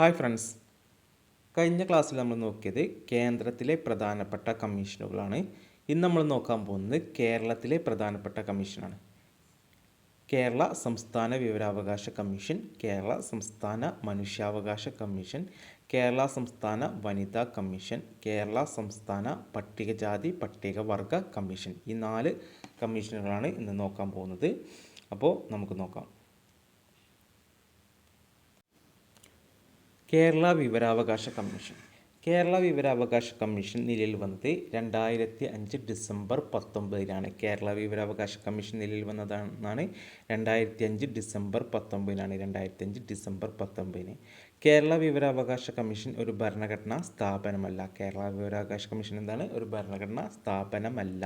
Hi friends. കഴിഞ്ഞ ക്ലാസ്സിൽ നമ്മൾ നോക്കിയത് കേന്ദ്രത്തിലെ പ്രധാനപ്പെട്ട കമ്മീഷനുകളാണ്. ഇന്ന് നമ്മൾ നോക്കാൻ പോകുന്നത് കേരളത്തിലെ പ്രധാനപ്പെട്ട കമ്മീഷനാണ്. കേരള സംസ്ഥാന വിവരാവകാശ കമ്മീഷൻ കേരള സംസ്ഥാന മനുഷ്യാവകാശ കമ്മീഷൻ കേരള സംസ്ഥാന വനിതാ കമ്മീഷൻ കേരള സംസ്ഥാന പട്ടികജാതി പട്ടികവർഗ കമ്മീഷൻ. ഈ നാല് കമ്മീഷനുകളാണ് ഇന്ന് നോക്കാൻ പോകുന്നത്. അപ്പോൾ നമുക്ക് നോക്കാം. കേരള വിവരാവകാശ കമ്മീഷൻ. കേരള വിവരാവകാശ കമ്മീഷൻ നിലയിൽ വന്നത് രണ്ടായിരത്തി അഞ്ച് ഡിസംബർ പത്തൊമ്പതിനാണ്. കേരള വിവരാവകാശ കമ്മീഷൻ നിലയിൽ വന്നതാണ് രണ്ടായിരത്തി അഞ്ച് ഡിസംബർ പത്തൊമ്പതിനാണ്. രണ്ടായിരത്തി അഞ്ച് ഡിസംബർ പത്തൊമ്പതിന്. കേരള വിവരാവകാശ കമ്മീഷൻ ഒരു ഭരണഘടനാ സ്ഥാപനമല്ല. കേരള വിവരാവകാശ കമ്മീഷൻ എന്താണ്? ഒരു ഭരണഘടനാ സ്ഥാപനമല്ല.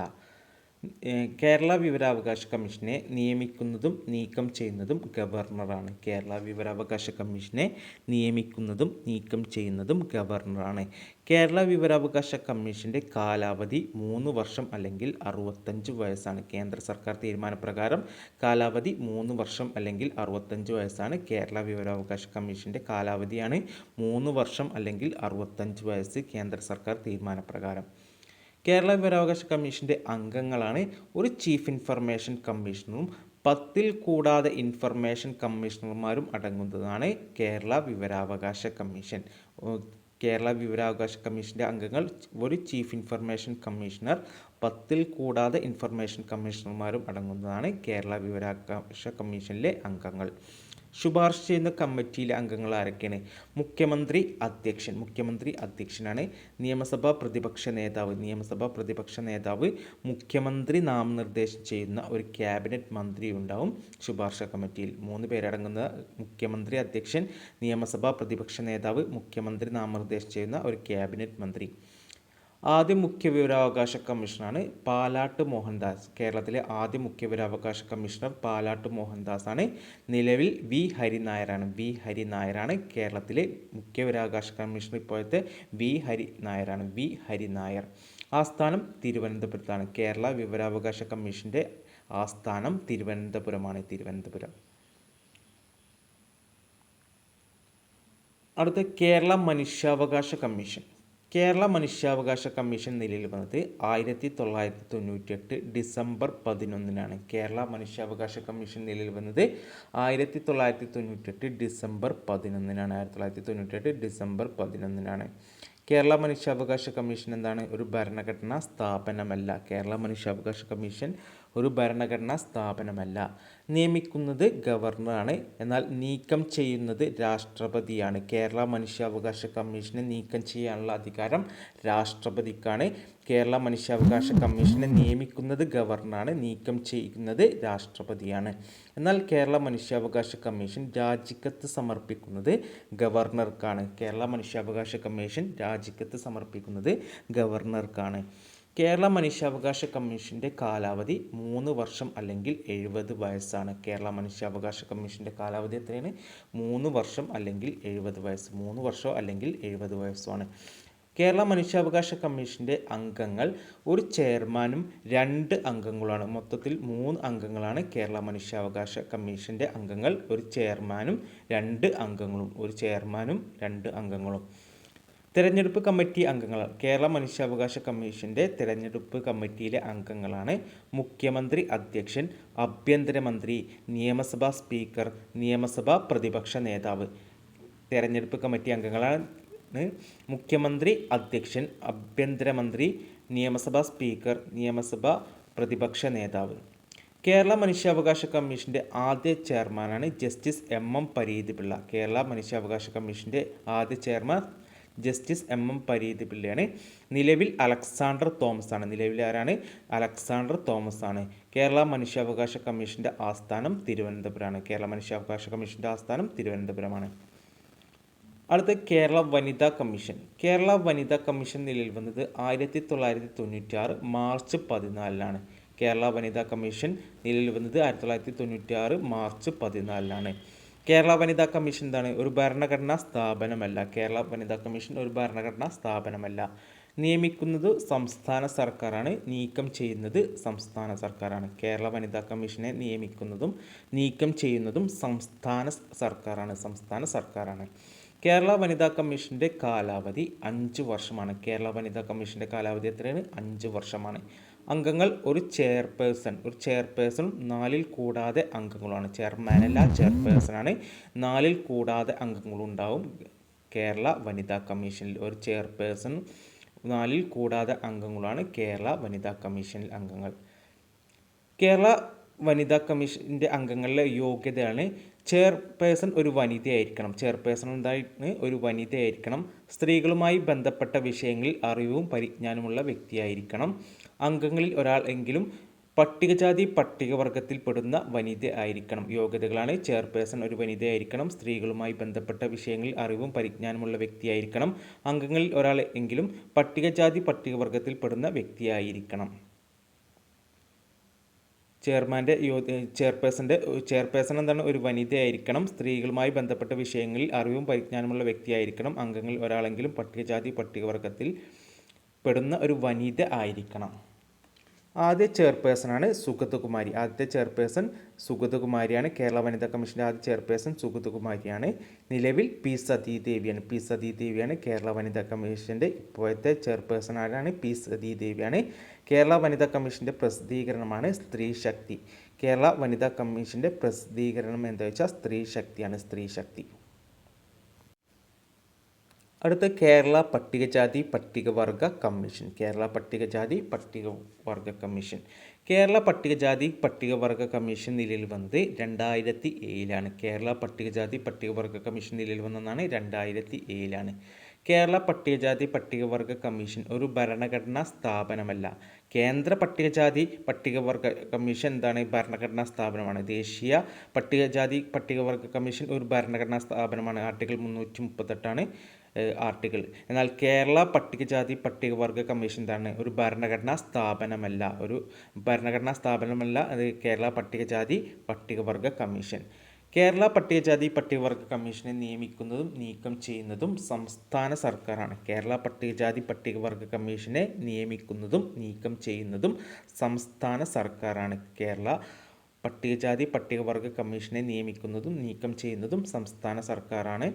കേരള വിവരാവകാശ കമ്മീഷനെ നിയമിക്കുന്നതും നീക്കം ചെയ്യുന്നതും ഗവർണറാണ്. കേരള വിവരാവകാശ കമ്മീഷനെ നിയമിക്കുന്നതും നീക്കം ചെയ്യുന്നതും ഗവർണറാണ്. കേരള വിവരാവകാശ കമ്മീഷന്റെ കാലാവധി മൂന്ന് വർഷം അല്ലെങ്കിൽ അറുപത്തഞ്ച് വയസ്സാണ് കേന്ദ്ര സർക്കാർ തീരുമാനപ്രകാരം. കാലാവധി മൂന്ന് വർഷം അല്ലെങ്കിൽ അറുപത്തഞ്ച് വയസ്സാണ് കേരള വിവരാവകാശ കമ്മീഷന്റെ കാലാവധിയാണ് മൂന്ന് വർഷം അല്ലെങ്കിൽ അറുപത്തഞ്ച് വയസ്സ് കേന്ദ്ര സർക്കാർ തീരുമാനപ്രകാരം. കേരള വിവരാവകാശ കമ്മീഷന്റെ അംഗങ്ങളാണ്. ഒരു ചീഫ് ഇൻഫർമേഷൻ കമ്മീഷണറും പത്തിൽ കൂടാതെ ഇൻഫർമേഷൻ കമ്മീഷണർമാരും അടങ്ങുന്നതാണ് കേരള വിവരാവകാശ കമ്മീഷൻ. കേരള വിവരാവകാശ കമ്മീഷന്റെ അംഗങ്ങൾ ഒരു ചീഫ് ഇൻഫർമേഷൻ കമ്മീഷണർ പത്തിൽ കൂടാതെ ഇൻഫർമേഷൻ കമ്മീഷണർമാരും അടങ്ങുന്നതാണ് കേരള വിവരാവകാശ കമ്മീഷനിലെ അംഗങ്ങൾ. ശുപാർശ ചെയ്യുന്ന കമ്മിറ്റിയിലെ അംഗങ്ങൾ ആരൊക്കെയാണ്? മുഖ്യമന്ത്രി അധ്യക്ഷൻ. മുഖ്യമന്ത്രി അധ്യക്ഷനാണ്. നിയമസഭാ പ്രതിപക്ഷ നേതാവ്. നിയമസഭാ പ്രതിപക്ഷ നേതാവ് മുഖ്യമന്ത്രി നാമനിർദ്ദേശം ചെയ്യുന്ന ഒരു ക്യാബിനറ്റ് മന്ത്രി ഉണ്ടാവും ശുപാർശ കമ്മിറ്റിയിൽ. മൂന്ന് പേരടങ്ങുന്ന മുഖ്യമന്ത്രി അധ്യക്ഷൻ നിയമസഭാ പ്രതിപക്ഷ നേതാവ് മുഖ്യമന്ത്രി നാമനിർദ്ദേശം ചെയ്യുന്ന ഒരു ക്യാബിനറ്റ് മന്ത്രി. ആദ്യ മുഖ്യ വിവരാവകാശ കമ്മീഷനാണ് പാലാട്ട് മോഹൻദാസ്. കേരളത്തിലെ ആദ്യ മുഖ്യ വിവരാവകാശ കമ്മീഷണർ പാലാട്ട് മോഹൻദാസ് ആണ് നിലവിൽ വി ഹരിനായരാണ്. വി ഹരിനായരാണ് കേരളത്തിലെ മുഖ്യ വിവരാവകാശ കമ്മീഷണർ. ഇപ്പോഴത്തെ വി ഹരി നായരാണ് വി ഹരിനായർ. ആസ്ഥാനം തിരുവനന്തപുരത്താണ്. കേരള വിവരാവകാശ കമ്മീഷന്റെ ആസ്ഥാനം തിരുവനന്തപുരമാണ്. തിരുവനന്തപുരം. അടുത്ത കേരള മനുഷ്യാവകാശ കമ്മീഷൻ. കേരള മനുഷ്യാവകാശ കമ്മീഷൻ നിലയിൽ വന്നത് ആയിരത്തി തൊള്ളായിരത്തി തൊണ്ണൂറ്റിയെട്ട് ഡിസംബർ പതിനൊന്നിനാണ്. കേരള മനുഷ്യാവകാശ കമ്മീഷൻ നിലയിൽ വന്നത് ആയിരത്തി തൊള്ളായിരത്തി തൊണ്ണൂറ്റിയെട്ട് ഡിസംബർ പതിനൊന്നിനാണ്. ആയിരത്തി തൊള്ളായിരത്തി തൊണ്ണൂറ്റിയെട്ട് ഡിസംബർ പതിനൊന്നിനാണ്. കേരള മനുഷ്യാവകാശ കമ്മീഷൻ എന്താണ്? ഒരു ഭരണഘടനാ സ്ഥാപനമല്ല. കേരള മനുഷ്യാവകാശ കമ്മീഷൻ ഒരു ഭരണഘടനാ സ്ഥാപനമല്ല. നിയമിക്കുന്നത് ഗവർണറാണ്. എന്നാൽ നീക്കം ചെയ്യുന്നത് രാഷ്ട്രപതിയാണ്. കേരള മനുഷ്യാവകാശ കമ്മീഷനെ നീക്കം ചെയ്യാനുള്ള അധികാരം രാഷ്ട്രപതിക്കാണ്. കേരള മനുഷ്യാവകാശ കമ്മീഷനെ നിയമിക്കുന്നത് ഗവർണറാണ്. നീക്കം ചെയ്യുന്നത് രാഷ്ട്രപതിയാണ്. എന്നാൽ കേരള മനുഷ്യാവകാശ കമ്മീഷൻ രാജിക്കത്ത് സമർപ്പിക്കുന്നത് ഗവർണർക്കാണ്. കേരള മനുഷ്യാവകാശ കമ്മീഷൻ രാജിക്കത്ത് സമർപ്പിക്കുന്നത് ഗവർണർക്കാണ്. കേരള മനുഷ്യാവകാശ കമ്മീഷന്റെ കാലാവധി മൂന്ന് വർഷം അല്ലെങ്കിൽ എഴുപത് വയസ്സാണ്. കേരള മനുഷ്യാവകാശ കമ്മീഷന്റെ കാലാവധി എത്രയാണ്? മൂന്ന് വർഷം അല്ലെങ്കിൽ എഴുപത് വയസ്സ്. മൂന്ന് വർഷമോ അല്ലെങ്കിൽ എഴുപത് വയസ്സുമാണ്. കേരള മനുഷ്യാവകാശ കമ്മീഷന്റെ അംഗങ്ങൾ ഒരു ചെയർമാനും രണ്ട് അംഗങ്ങളാണ് മൊത്തത്തിൽ മൂന്ന് അംഗങ്ങളാണ് കേരള മനുഷ്യാവകാശ കമ്മീഷന്റെ അംഗങ്ങൾ. ഒരു ചെയർമാനും രണ്ട് അംഗങ്ങളും. ഒരു ചെയർമാനും രണ്ട് അംഗങ്ങളും. തിരഞ്ഞെടുപ്പ് കമ്മിറ്റി അംഗങ്ങൾ കേരള മനുഷ്യാവകാശ കമ്മീഷന്റെ തിരഞ്ഞെടുപ്പ് കമ്മിറ്റിയിലെ അംഗങ്ങളാണ് മുഖ്യമന്ത്രി അധ്യക്ഷൻ ആഭ്യന്തരമന്ത്രി നിയമസഭാ സ്പീക്കർ നിയമസഭാ പ്രതിപക്ഷ നേതാവ്. തിരഞ്ഞെടുപ്പ് കമ്മിറ്റി അംഗങ്ങളാണ് മുഖ്യമന്ത്രി അധ്യക്ഷൻ ആഭ്യന്തരമന്ത്രി നിയമസഭാ സ്പീക്കർ നിയമസഭാ പ്രതിപക്ഷ നേതാവ്. കേരള മനുഷ്യാവകാശ കമ്മീഷന്റെ ആദ്യ ചെയർമാനാണ് justice M M Pareethipilla. Kerala മനുഷ്യാവകാശ കമ്മീഷന്റെ ആദ്യ chairman justice M M Pareeth പിള്ളയാണ് നിലവിൽ അലക്സാണ്ടർ തോമസ് ആണ് നിലവിൽ ആരാണ്? അലക്സാണ്ടർ തോമസ് ആണ് കേരള മനുഷ്യാവകാശ കമ്മീഷന്റെ ആസ്ഥാനം തിരുവനന്തപുരമാണ്. കേരള മനുഷ്യാവകാശ കമ്മീഷന്റെ ആസ്ഥാനം തിരുവനന്തപുരമാണ്. അടുത്ത കേരള വനിതാ കമ്മീഷൻ. കേരള വനിതാ കമ്മീഷൻ നിലയിൽ വന്നത് ആയിരത്തി തൊള്ളായിരത്തി തൊണ്ണൂറ്റി ആറ് മാർച്ച് പതിനാലിനാണ്. കേരള വനിതാ കമ്മീഷൻ നിലയിൽ വന്നത് ആയിരത്തി തൊള്ളായിരത്തി തൊണ്ണൂറ്റി ആറ് മാർച്ച് പതിനാലിനാണ്. കേരള വനിതാ കമ്മീഷൻ എന്താണ്? ഒരു ഭരണഘടനാ സ്ഥാപനമല്ല. കേരള വനിതാ കമ്മീഷൻ ഒരു ഭരണഘടനാ സ്ഥാപനമല്ല. നിയമിക്കുന്നത് സംസ്ഥാന സർക്കാരാണ്. നീക്കം ചെയ്യുന്നത് സംസ്ഥാന സർക്കാരാണ്. കേരള വനിതാ കമ്മീഷനെ നിയമിക്കുന്നതും നീക്കം ചെയ്യുന്നതും സംസ്ഥാന സർക്കാരാണ്. സംസ്ഥാന സർക്കാരാണ്. കേരള വനിതാ കമ്മീഷന്റെ കാലാവധി അഞ്ച് വർഷമാണ്. കേരള വനിതാ കമ്മീഷന്റെ കാലാവധി എത്രയാണ്? അഞ്ച് വർഷമാണ്. അംഗങ്ങൾ ഒരു ചെയർപേഴ്സൺ. ഒരു ചെയർപേഴ്സൺ നാലിൽ കൂടാതെ അംഗങ്ങളാണ് ചെയർമാൻ ചെയർമാനല്ല ചെയർപേഴ്സണാണ്. നാലിൽ കൂടാതെ അംഗങ്ങളുണ്ടാവും. കേരള വനിതാ കമ്മീഷനിൽ ഒരു ചെയർപേഴ്സൺ നാലിൽ കൂടാതെ അംഗങ്ങളാണ് കേരള വനിതാ കമ്മീഷനിൽ അംഗങ്ങൾ. കേരള വനിതാ കമ്മീഷന്റെ അംഗങ്ങളിലെ യോഗ്യതയാണ് ചെയർപേഴ്സൺ ഒരു വനിതയായിരിക്കണം ചെയർപേഴ്സൺ എന്തായിട്ട് ഒരു വനിതയായിരിക്കണം സ്ത്രീകളുമായി ബന്ധപ്പെട്ട വിഷയങ്ങളിൽ അറിവും പരിജ്ഞാനമുള്ള വ്യക്തിയായിരിക്കണം. അംഗങ്ങളിൽ ഒരാൾ എങ്കിലും പട്ടികജാതി പട്ടികവർഗത്തിൽപ്പെടുന്ന വനിത ആയിരിക്കണം. യോഗ്യതകളാണ് ചെയർപേഴ്സൺ ഒരു വനിതയായിരിക്കണം സ്ത്രീകളുമായി ബന്ധപ്പെട്ട വിഷയങ്ങളിൽ അറിവും പരിജ്ഞാനമുള്ള വ്യക്തിയായിരിക്കണം. അംഗങ്ങളിൽ ഒരാൾ എങ്കിലും പട്ടികജാതി പട്ടികവർഗത്തിൽപ്പെടുന്ന വ്യക്തിയായിരിക്കണം. ചെയർമാന്റെ ചെയർപേഴ്സന്റെ ചെയർപേഴ്സൺ എന്താണ്? ഒരു വനിതയായിരിക്കണം. സ്ത്രീകളുമായി ബന്ധപ്പെട്ട വിഷയങ്ങളിൽ അറിവും പരിജ്ഞാനമുള്ള വ്യക്തിയായിരിക്കണം. അംഗങ്ങളിൽ ഒരാളെങ്കിലും പട്ടികജാതി പട്ടികവർഗത്തിൽ പെടുന്ന ഒരു വനിത ആയിരിക്കണം. ആദ്യ ചെയർപേഴ്സണാണ് സുഗതകുമാരി. ആദ്യ ചെയർപേഴ്സൺ സുഗതകുമാരിയാണ്. കേരള വനിതാ കമ്മീഷന്റെ ആദ്യ ചെയർപേഴ്സൺ സുഗതകുമാരിയാണ്. നിലവിൽ പി സതീദേവിയാണ്. പി സതീദേവിയാണ് കേരള വനിതാ കമ്മീഷന്റെ ഇപ്പോഴത്തെ ചെയർപേഴ്സൺ ആരാണ്? പി സതീദേവിയാണ്. കേരള വനിതാ കമ്മീഷന്റെ പ്രസിദ്ധീകരണമാണ് സ്ത്രീ ശക്തി. കേരള വനിതാ കമ്മീഷന്റെ പ്രസിദ്ധീകരണം എന്താ വെച്ചാൽ സ്ത്രീ ശക്തിയാണ്. സ്ത്രീ ശക്തി. അടുത്ത കേരള പട്ടികജാതി പട്ടികവർഗ കമ്മീഷൻ. കേരള പട്ടികജാതി പട്ടികവർഗ കമ്മീഷൻ. കേരള പട്ടികജാതി പട്ടികവർഗ കമ്മീഷൻ നിലയിൽ വന്നത് രണ്ടായിരത്തി ഏഴിലാണ് കേരള പട്ടികജാതി പട്ടികവർഗ കമ്മീഷൻ നിലയിൽ വന്നതാണ് രണ്ടായിരത്തി ഏഴിലാണ് കേരള പട്ടികജാതി പട്ടികവർഗ കമ്മീഷൻ ഒരു ഭരണഘടനാ സ്ഥാപനമല്ല. കേന്ദ്ര പട്ടികജാതി പട്ടികവർഗ കമ്മീഷൻ എന്താണ്? ഭരണഘടനാ സ്ഥാപനമാണ്. ദേശീയ പട്ടികജാതി പട്ടികവർഗ കമ്മീഷൻ ഒരു ഭരണഘടനാ സ്ഥാപനമാണ്. ആർട്ടിക്കിൾ മുന്നൂറ്റി മുപ്പത്തെട്ടാണ് ആർട്ടിക്കിൾ. എന്നാൽ കേരള പട്ടികജാതി പട്ടികവർഗ കമ്മീഷൻ എന്താണ്? ഒരു ഭരണഘടനാ സ്ഥാപനമല്ല. ഒരു ഭരണഘടനാ സ്ഥാപനമല്ല അത് കേരള പട്ടികജാതി പട്ടികവർഗ കമ്മീഷൻ. കേരള പട്ടികജാതി പട്ടികവർഗ കമ്മീഷനെ നിയമിക്കുന്നതും നീക്കം ചെയ്യുന്നതും സംസ്ഥാന സർക്കാരാണ്. കേരള പട്ടികജാതി പട്ടികവർഗ കമ്മീഷനെ നിയമിക്കുന്നതും നീക്കം ചെയ്യുന്നതും സംസ്ഥാന സർക്കാരാണ്. കേരള പട്ടികജാതി പട്ടികവർഗ കമ്മീഷനെ നിയമിക്കുന്നതും നീക്കം ചെയ്യുന്നതും സംസ്ഥാന സർക്കാരാണ്.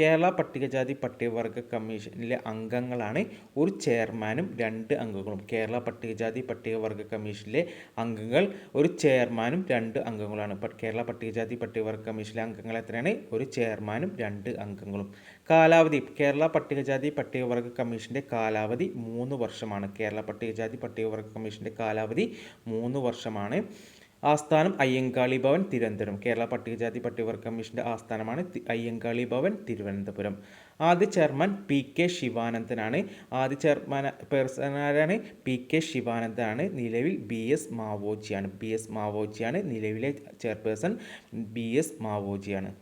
കേരള പട്ടികജാതി പട്ടികവർഗ കമ്മീഷനിലെ അംഗങ്ങളാണ്. ഒരു ചെയർമാനും രണ്ട് അംഗങ്ങളും. കേരള പട്ടികജാതി പട്ടികവർഗ കമ്മീഷനിലെ അംഗങ്ങൾ ഒരു ചെയർമാനും രണ്ട് അംഗങ്ങളാണ്. കേരള പട്ടികജാതി പട്ടികവർഗ കമ്മീഷനിലെ അംഗങ്ങൾ എത്രയാണ്? ഒരു ചെയർമാനും രണ്ട് അംഗങ്ങളും. കാലാവധി. കേരള പട്ടികജാതി പട്ടികവർഗ കമ്മീഷന്റെ കാലാവധി മൂന്ന് വർഷമാണ്. കേരള പട്ടികജാതി പട്ടികവർഗ കമ്മീഷന്റെ കാലാവധി മൂന്ന് വർഷമാണ്. ആസ്ഥാനം അയ്യങ്കാളി ഭവൻ തിരുവനന്തപുരം. കേരള പട്ടികജാതി പട്ടികവർഗ കമ്മീഷന്റെ ആസ്ഥാനമാണ് അയ്യങ്കാളി ഭവൻ തിരുവനന്തപുരം. ആദ്യ ചെയർമാൻ പി കെ ശിവാനന്ദനാണ്. ആദ്യ ചെയർമാൻ പേഴ്സണാരാണ് പി കെ ശിവാനന്ദനാണ്. നിലവിൽ ബി എസ് മാവോജിയാണ്. ബി എസ് മാവോജിയാണ് നിലവിലെ ചെയർപേഴ്സൺ. ബി എസ് മാവോജിയാണ്.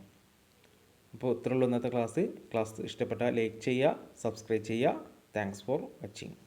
അപ്പോൾ ഇത്രയുള്ള ഇന്നത്തെ ക്ലാസ്. ക്ലാസ് ഇഷ്ടപ്പെട്ടാൽ ലൈക്ക് ചെയ്യുക സബ്സ്ക്രൈബ് ചെയ്യുക. Thanks for watching.